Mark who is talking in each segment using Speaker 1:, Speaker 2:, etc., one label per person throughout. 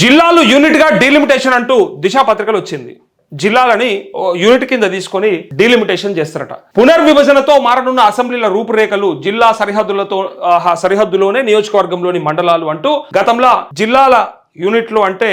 Speaker 1: జిల్లాలు యూనిట్గా డీలిమిటేషన్ అంటూ దిశా పత్రికలు వచ్చింది. జిల్లాలని ఓ యూనిట్ కింద తీసుకొని డీలిమిటేషన్ చేస్తారట. పునర్విభజనతో మారనున్న అసెంబ్లీల రూపురేఖలు జిల్లా సరిహద్దులతో ఆహా, సరిహద్దులోనే నియోజకవర్గంలోని మండలాలు అంటూ గతంలో జిల్లాల యూనిట్లు అంటే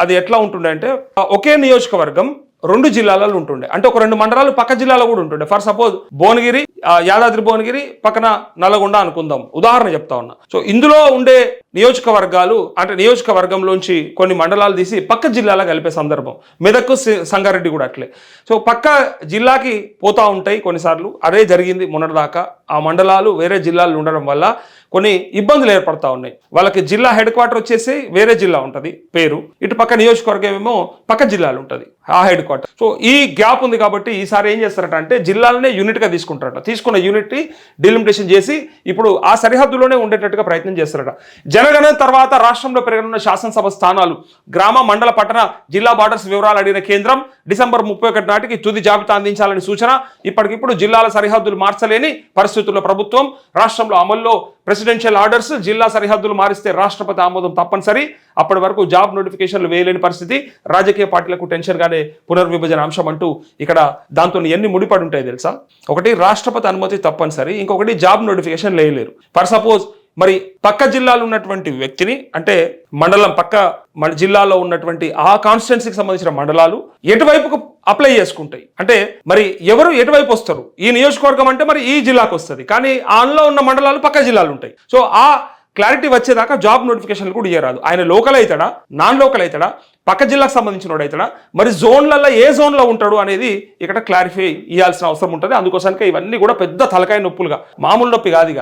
Speaker 1: అది ఎట్లా ఉంటుండే అంటే ఒకే నియోజకవర్గం రెండు జిల్లాలలో ఉంటుండే. అంటే ఒక రెండు మండలాలు పక్క జిల్లాలో కూడా ఉంటుండే. ఫర్ సపోజ్ భువనగిరి యాదాద్రి భువనగిరి పక్కన నల్లగొండ అనుకుందాం. ఉదాహరణ చెప్తా ఉన్నా. సో ఇందులో ఉండే నియోజకవర్గాలు అంటే నియోజకవర్గంలోంచి కొన్ని మండలాలు తీసి పక్క జిల్లాలో కలిపే సందర్భం. మెదక్ సంగారెడ్డి కూడా అట్లే. సో పక్క జిల్లాకి పోతా ఉంటాయి కొన్నిసార్లు. అదే జరిగింది మొన్నటిదాకా. ఆ మండలాలు వేరే జిల్లాలు ఉండడం వల్ల కొన్ని ఇబ్బందులు ఏర్పడతా ఉన్నాయి. వాళ్ళకి జిల్లా హెడ్ క్వార్టర్ వచ్చేసి వేరే జిల్లా ఉంటుంది పేరు. ఇటు పక్క నియోజకవర్గం ఏమో పక్క జిల్లాలు ఉంటుంది ఆ హెడ్ క్వార్టర్. సో ఈ గ్యాప్ ఉంది కాబట్టి ఈసారి ఏం చేస్తారట అంటే జిల్లాలనే యూనిట్గా తీసుకుంటారట. తీసుకున్న యూనిట్ని డిలిమిటేషన్ చేసి ఇప్పుడు ఆ సరిహద్దులోనే ఉండేటట్టుగా ప్రయత్నం చేస్తారట. జనగణన తర్వాత రాష్ట్రంలో పెరగనున్న శాసనసభ స్థానాలు గ్రామ మండల పట్టణ జిల్లా బార్డర్స్ వివరాలు అడిగిన కేంద్రం డిసెంబర్ ముప్పై ఒకటి నాటికి తుది జాబితా అందించాలని సూచన. ఇప్పటికిప్పుడు జిల్లాల సరిహద్దులు మార్చలేని పరిస్థితుల్లో ప్రభుత్వం రాష్ట్రంలో అమల్లో ప్రెసిడెన్షియల్ ఆర్డర్స్ జిల్లా సరిహద్దులు మారిస్తే రాష్ట్రపతి ఆమోదం తప్పనిసరి. అప్పటి వరకు జాబ్ నోటిఫికేషన్లు వేయలేని పరిస్థితి. రాజకీయ పార్టీలకు టెన్షన్గానే పునర్విభజన అంశం అంటూ ఇక్కడ దాంతో ఎన్ని ముడిపడి ఉంటాయి తెలుసా? ఒకటి రాష్ట్రపతి అనుమతి తప్పనిసరి. ఇంకొకటి జాబ్ నోటిఫికేషన్ వేయలేరు ఫర్ సపోజ్ మరి పక్క జిల్లాలో ఉన్నటువంటి వ్యక్తిని అంటే మండలం పక్క మన జిల్లాలో ఉన్నటువంటి ఆ కాన్స్టిట్యున్సీకి సంబంధించిన మండలాలు ఎటువైపుకు అప్లై చేసుకుంటాయి? అంటే మరి ఎవరు ఎటువైపు వస్తారు? ఈ నియోజకవర్గం అంటే మరి ఈ జిల్లాకు వస్తుంది. కానీ ఆన్లో ఉన్న మండలాలు పక్క జిల్లాలు ఉంటాయి. సో ఆ క్లారిటీ వచ్చేదాకా జాబ్ నోటిఫికేషన్లు కూడా ఇయ్యరాదు. ఆయన లోకల్ అవుతాడా? నాన్ లోకల్ అవుతాడా? పక్క జిల్లాకు సంబంధించిన వాడు అవుతాడా మరి జోన్లలో ఏ జోన్లో ఉంటాడు అనేది ఇక్కడ క్లారిఫై ఇవ్వాల్సిన అవసరం ఉంటుంది. అందుకోసానికి ఇవన్నీ కూడా పెద్ద తలకాయ నొప్పులుగా మామూలు నొప్పి కాదు ఇక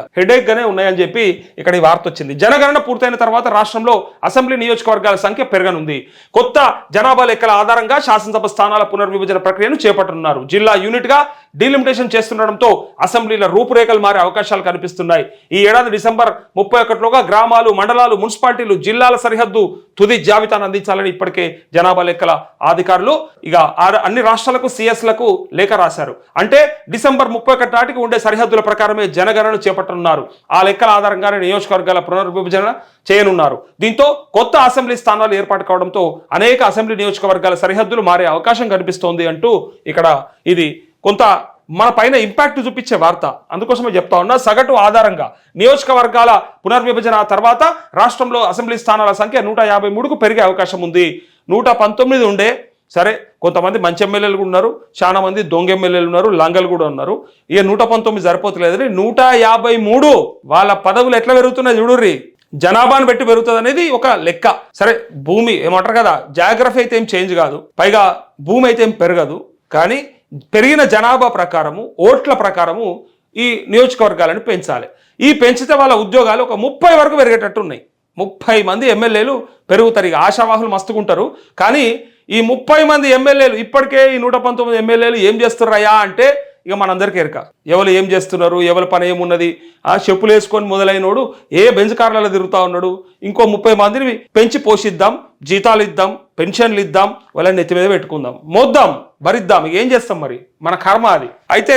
Speaker 1: ఉన్నాయని చెప్పి ఇక్కడ ఈ వార్త వచ్చింది. జనగణన పూర్తయిన తర్వాత రాష్ట్రంలో అసెంబ్లీ నియోజకవర్గాల సంఖ్య పెరగనుంది. కొత్త జనాభా లెక్కల ఆధారంగా శాసనసభ స్థానాల పునర్విభజన ప్రక్రియను చేపట్టనున్నారు. జిల్లా యూనిట్గా డీలిమిటేషన్ చేస్తుండడంతో అసెంబ్లీల రూపురేఖలు మారే అవకాశాలు కనిపిస్తున్నాయి. ఈ ఏడాది డిసెంబర్ ముప్పై ఒకటిలోగా గ్రామాలు మండలాలు మున్సిపాలిటీలు జిల్లాల సరిహద్దు తుది జాబితాను అందించాలని ఇప్పటికే జనాభా లెక్కల అధికారులు ఇక ఆ- అన్ని రాష్ట్రాలకు సిఎస్లకు లేఖ రాశారు. అంటే డిసెంబర్ ముప్పై ఒకటి నాటికి ఉండే సరిహద్దుల ప్రకారమే జనగణన చేపట్టనున్నారు. ఆ లెక్కల ఆధారంగానే నియోజకవర్గాల పునర్విభజన చేయనున్నారు. దీంతో కొత్త అసెంబ్లీ స్థానాలు ఏర్పాటు కావడంతో అనేక అసెంబ్లీ నియోజకవర్గాల సరిహద్దులు మారే అవకాశం కనిపిస్తోంది అంటూ ఇక్కడ ఇది కొంత మన పైన ఇంపాక్ట్ చూపించే వార్త. అందుకోసమే చెప్తా ఉన్నా సగటు ఆధారంగా నియోజకవర్గాల పునర్విభజన తర్వాత రాష్ట్రంలో అసెంబ్లీ స్థానాల సంఖ్య నూట యాభై మూడుకు పెరిగే అవకాశం ఉంది. నూట పంతొమ్మిది ఉండే సరే కొంతమంది మంచి ఎమ్మెల్యేలు కూడా ఉన్నారు చాలా మంది దొంగ ఎమ్మెల్యేలు ఉన్నారు లంగలు కూడా ఉన్నారు. ఇక నూట పంతొమ్మిది సరిపోతలేదని నూట యాభై మూడు వాళ్ళ పదవులు ఎట్లా పెరుగుతున్నాయి చూడుర్రి? జనాభాను పెట్టి పెరుగుతుంది అనేది ఒక లెక్క. సరే భూమి ఏమంటారు కదా జాగ్రఫీ అయితే ఏం చేంజ్ కాదు. పైగా భూమి అయితే ఏం పెరగదు. కానీ పెరిగిన జనాభా ప్రకారము ఓట్ల ప్రకారము ఈ నియోజకవర్గాలను పెంచాలి. ఈ పెంచితే వాళ్ళ ఉద్యోగాలు ఒక ముప్పై వరకు పెరిగేటట్టు ఉన్నాయి. ముప్పై మంది ఎమ్మెల్యేలు పెరుగుతారు. ఇక ఆశావాహులు మస్తుకుంటారు. కానీ ఈ ముప్పై మంది ఎమ్మెల్యేలు ఇప్పటికే ఈ నూట పంతొమ్మిది ఎమ్మెల్యేలు ఏం చేస్తున్నారయ్యా అంటే ఇక మనందరికీ ఎరక. ఎవరు ఏం చేస్తున్నారు? ఎవరి పని ఏమున్నది? ఆ చెప్పులు వేసుకొని మొదలైనోడు ఏ బెంచ్ కార్లలో తిరుగుతా ఉన్నాడు? ఇంకో ముప్పై మందిని పెంచి పోషిద్దాం జీతాలు ఇద్దాం పెన్షన్లు ఇద్దాం వాళ్ళని నెత్తి మీద పెట్టుకుందాం. మోద్దాం భరిద్దాం. ఏం చేస్తాం మరి? మన కర్మ అది. అయితే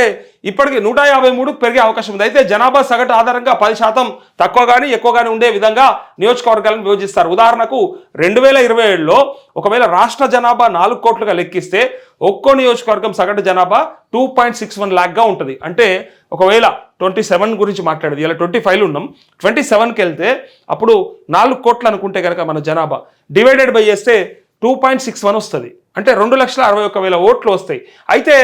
Speaker 1: ఇప్పటికి నూట యాభై మూడు పెరిగే అవకాశం ఉంది. అయితే జనాభా సగటు ఆధారంగా పది శాతం తక్కువ కానీ ఎక్కువ కానీ ఉండే విధంగా నియోజకవర్గాలను విభజిస్తారు. ఉదాహరణకు రెండు వేల ఇరవై ఏడులో ఒకవేళ రాష్ట్ర జనాభా నాలుగు కోట్లుగా లెక్కిస్తే ఒక్కో నియోజకవర్గం సగటు జనాభా టూ పాయింట్ సిక్స్ వన్ ల్యాక్గా ఉంటుంది. అంటే ఒకవేళ ట్వంటీ సెవెన్ గురించి మాట్లాడేది ఇలా ట్వంటీ ఫైవ్లు ఉన్నాం. ట్వంటీ సెవెన్కి వెళ్తే అప్పుడు నాలుగు కోట్లు అనుకుంటే కనుక మన జనాభా డివైడెడ్ బై చేస్తే టూ పాయింట్ సిక్స్ వన్ వస్తుంది. అంటే రెండు లక్షల అరవై ఒక్క వేల ఓట్లు వస్తాయి. అయితే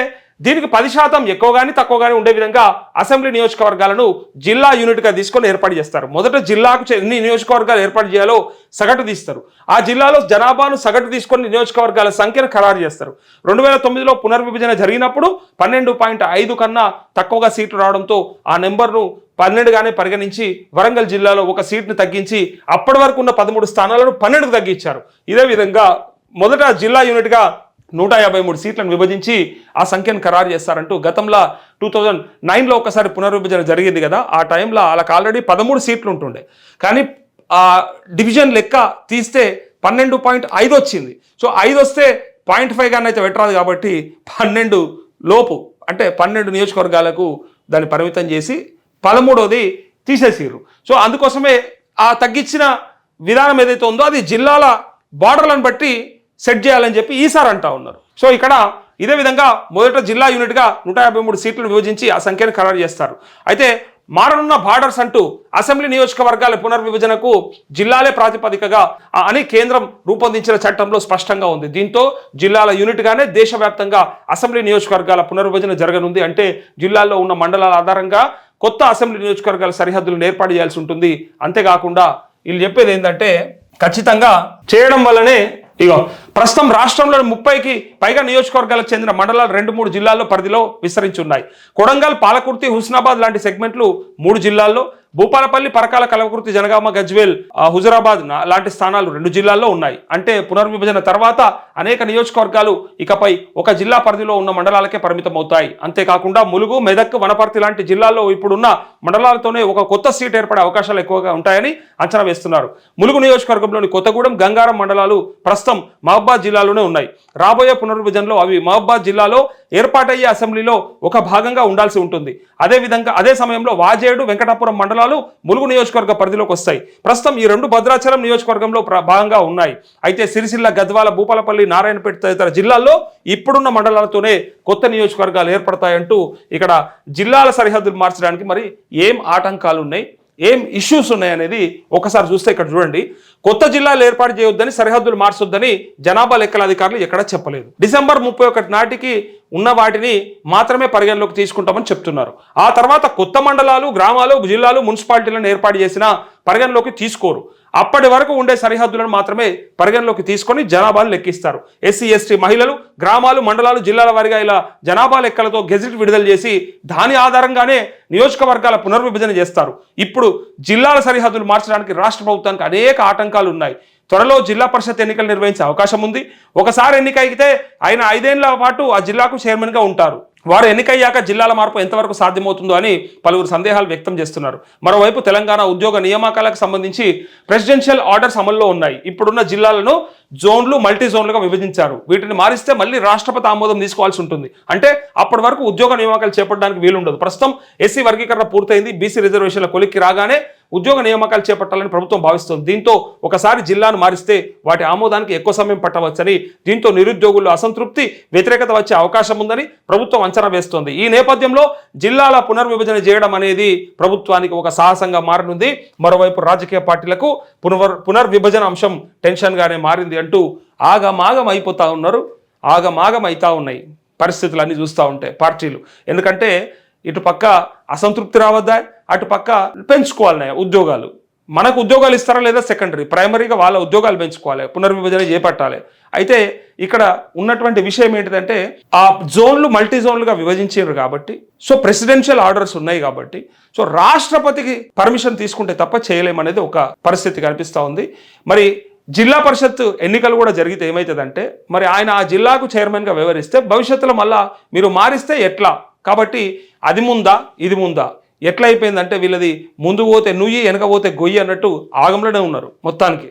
Speaker 1: దీనికి పది శాతం ఎక్కువ కానీ తక్కువ కానీ ఉండే విధంగా అసెంబ్లీ నియోజకవర్గాలను జిల్లా యూనిట్గా తీసుకొని ఏర్పాటు చేస్తారు. మొదట జిల్లాకు ఎన్ని నియోజకవర్గాలు ఏర్పాటు చేయాలో సగటు తీస్తారు. ఆ జిల్లాలో జనాభాను సగటు తీసుకొని నియోజకవర్గాల సంఖ్యను ఖరారు చేస్తారు. రెండు వేల తొమ్మిదిలో పునర్విభజన జరిగినప్పుడు పన్నెండు పాయింట్ ఐదు కన్నా తక్కువగా సీట్లు రావడంతో ఆ నెంబర్ను పన్నెండుగానే పరిగణించి వరంగల్ జిల్లాలో ఒక సీట్ను తగ్గించి అప్పటి వరకు ఉన్న పదమూడు స్థానాలను పన్నెండుకు తగ్గించారు. ఇదే విధంగా మొదట జిల్లా యూనిట్గా నూట యాభై మూడు సీట్లను విభజించి ఆ సంఖ్యను ఖరారు చేస్తారంటూ గతంలో టూ థౌజండ్ నైన్లో ఒకసారి పునర్విభజన జరిగింది కదా ఆ టైంలో వాళ్ళకి ఆల్రెడీ పదమూడు సీట్లు ఉంటుండే. కానీ ఆ డివిజన్ లెక్క తీస్తే పన్నెండు పాయింట్ ఐదు వచ్చింది. సో ఐదు వస్తే పాయింట్ ఫైవ్ కానీ అయితే పెట్టరాదు కాబట్టి పన్నెండు లోపు అంటే పన్నెండు నియోజకవర్గాలకు దాన్ని పరిమితం చేసి పదమూడవది తీసేసిర్రు. సో అందుకోసమే ఆ తగ్గించిన విధానం ఏదైతే ఉందో అది జిల్లాల బార్డర్లను బట్టి సెట్ చేయాలని చెప్పి ఈసారి అంటా ఉన్నారు. సో ఇక్కడ ఇదే విధంగా మొదట జిల్లా యూనిట్గా నూట యాభై మూడు సీట్లను విభజించి ఆ సంఖ్యను ఖరారు చేస్తారు. అయితే మారనున్న బార్డర్స్ అంటూ అసెంబ్లీ నియోజకవర్గాల పునర్విభజనకు జిల్లాలే ప్రాతిపదికగా ఆ అని కేంద్రం రూపొందించిన చట్టంలో స్పష్టంగా ఉంది. దీంతో జిల్లాల యూనిట్గానే దేశవ్యాప్తంగా అసెంబ్లీ నియోజకవర్గాల పునర్విభజన జరగనుంది. అంటే జిల్లాల్లో ఉన్న మండలాల ఆధారంగా కొత్త అసెంబ్లీ నియోజకవర్గాల సరిహద్దులను ఏర్పాటు చేయాల్సి ఉంటుంది. అంతేకాకుండా వీళ్ళు చెప్పేది ఏంటంటే ఖచ్చితంగా చేయడం వల్లనే ఇగో ప్రస్తుతం రాష్ట్రంలో ముప్పైకి పైగా నియోజకవర్గాలకు చెందిన మండలాలు రెండు మూడు జిల్లాల్లో పరిధిలో విస్తరించి ఉన్నాయి కొడంగల్ పాలకుర్తి హుస్నాబాద్ లాంటి సెగ్మెంట్లు మూడు జిల్లాల్లో భూపాలపల్లి పరకాల కలవకుర్తి జనగామ గజ్వేల్ హుజరాబాద్ హుజురాబాద్ లాంటి స్థానాలు రెండు జిల్లాల్లో ఉన్నాయి. అంటే పునర్విభజన తర్వాత అనేక నియోజకవర్గాలు ఇకపై ఒక జిల్లా పరిధిలో ఉన్న మండలాలకే పరిమితం అవుతాయి అంతేకాకుండా ములుగు మెదక్ వనపర్తి లాంటి జిల్లాల్లో ఇప్పుడున్న మండలాలతోనే ఒక కొత్త సీట్ ఏర్పడే అవకాశాలు ఎక్కువగా ఉంటాయని అంచనా వేస్తున్నారు. ములుగు నియోజకవర్గంలోని కొత్తగూడెం గంగారం మండలాలు ప్రస్తుతం మహబాద్ జిల్లాలోనే ఉన్నాయి. రాబోయే పునర్విభజనలో అవి మహబాద్ జిల్లాలో ఏర్పాటయ్యే అసెంబ్లీలో ఒక భాగంగా ఉండాల్సి ఉంటుంది. అదే విధంగా అదే సమయంలో వాజేడు వెంకటాపురం మండలాలు ములుగు నియోజకవర్గ పరిధిలోకి వస్తాయి. ప్రస్తుతం ఈ రెండు భద్రాచలం నియోజకవర్గంలో భాగంగా ఉన్నాయి. అయితే సిరిసిల్ల గద్వాల భూపాలపల్లి నారాయణపేట తదితర జిల్లాల్లో ఇప్పుడున్న మండలాలతోనే కొత్త నియోజకవర్గాలు ఏర్పడతాయంటూ ఇక్కడ జిల్లాల సరిహద్దులు మార్చడానికి మరి ఏం ఆటంకాలు ఉన్నాయి ఏం ఇష్యూస్ ఉన్నాయనేది ఒకసారి చూస్తే ఇక్కడ చూడండి. కొత్త జిల్లాలు ఏర్పాటు చేయొద్దని సరిహద్దులు మార్చొద్దని జనాభా లెక్కల అధికారులు ఎక్కడా చెప్పలేదు. డిసెంబర్ ముప్పై ఒకటి నాటికి ఉన్న వాటిని మాత్రమే పరిగణలోకి తీసుకుంటామని చెప్తున్నారు. ఆ తర్వాత కొత్త మండలాలు గ్రామాలు జిల్లాలు మున్సిపాలిటీలను ఏర్పాటు చేసిన పరిగణలోకి తీసుకోరు. అప్పటి వరకు ఉండే సరిహద్దులను మాత్రమే పరిగణలోకి తీసుకొని జనాభాను లెక్కిస్తారు. ఎస్సీ ఎస్టీ మహిళలు గ్రామాలు మండలాలు జిల్లాల వారిగా ఇలా జనాభా లెక్కలతో గెజిట్ విడుదల చేసి దాని ఆధారంగానే నియోజకవర్గాల పునర్విభజన చేస్తారు. ఇప్పుడు జిల్లాల సరిహద్దులు మార్చడానికి రాష్ట్ర ప్రభుత్వానికి అనేక ఆటంకాలు ఉన్నాయి. త్వరలో జిల్లా పరిషత్ ఎన్నికలు నిర్వహించే అవకాశం ఉంది. ఒకసారి ఎన్నిక అయితే ఆయన ఐదేళ్ళ పాటు ఆ జిల్లాకు చైర్మన్గా ఉంటారు. వారు ఎన్నికయ్యాక జిల్లాల మార్పు ఎంతవరకు సాధ్యమవుతుందో అని పలువురు సందేహాలు వ్యక్తం చేస్తున్నారు. మరోవైపు తెలంగాణ ఉద్యోగ నియామకాలకు సంబంధించి ప్రెసిడెన్షియల్ ఆర్డర్స్ అమల్లో ఉన్నాయి. ఇప్పుడున్న జిల్లాలను జోన్లు మల్టీ జోన్లుగా విభజించారు. వీటిని మారిస్తే మళ్ళీ రాష్ట్రపతి ఆమోదం తీసుకోవాల్సి ఉంటుంది. అంటే అప్పటి వరకు ఉద్యోగ నియామకాలు చేపట్టడానికి వీలుండదు. ప్రస్తుతం ఎస్సీ వర్గీకరణ పూర్తయింది. బీసీ రిజర్వేషన్ల కొలిక్కి రాగానే ఉద్యోగ నియామకాలు చేపట్టాలని ప్రభుత్వం భావిస్తోంది. దీంతో ఒకసారి జిల్లాను మారిస్తే వాటి ఆమోదానికి ఎక్కువ సమయం పట్టవచ్చని దీంతో నిరుద్యోగుల్లో అసంతృప్తి వ్యతిరేకత వచ్చే అవకాశం ఉందని ప్రభుత్వం అంచనా వేస్తోంది. ఈ నేపథ్యంలో జిల్లాల పునర్విభజన చేయడం అనేది ప్రభుత్వానికి ఒక సాహసంగా మారనుంది. మరోవైపు రాజకీయ పార్టీలకు పునర్ పునర్విభజన అంశం టెన్షన్గానే మారింది అంటూ ఆగమాగం అయిపోతూ ఉన్నారు. ఆగమాగం అవుతూ ఉన్నాయి. పరిస్థితులు అన్నీ చూస్తూ ఉంటాయి పార్టీలు. ఎందుకంటే ఇటు పక్క అసంతృప్తి రావద్దా? అటు పక్క పెంచుకోవాలి ఉద్యోగాలు. మనకు ఉద్యోగాలు ఇస్తారా లేదా సెకండరీ? ప్రైమరీగా వాళ్ళ ఉద్యోగాలు పెంచుకోవాలి పునర్విభజన చేపట్టాలి. అయితే ఇక్కడ ఉన్నటువంటి విషయం ఏంటిదంటే ఆ జోన్లు మల్టీ జోన్లుగా విభజించారు కాబట్టి సో ప్రెసిడెన్షియల్ ఆర్డర్స్ ఉన్నాయి కాబట్టి సో రాష్ట్రపతికి పర్మిషన్ తీసుకుంటే తప్ప చేయలేమనేది ఒక పరిస్థితి కనిపిస్తూ ఉంది. మరి జిల్లా పరిషత్ ఎన్నికలు కూడా జరిగితే ఏమవుతుందంటే మరి ఆయన ఆ జిల్లాకు చైర్మన్గా వ్యవహరిస్తే భవిష్యత్తులో మళ్ళా మీరు మారిస్తే ఎట్లా? కాబట్టి అది ముందా ఇది ముందా? ఎట్లయిపోయిందంటే వీళ్ళది ముందు పోతే నుయ్యి వెనక పోతే గొయ్యి అన్నట్టు ఆగంలోనే ఉన్నారు మొత్తానికి.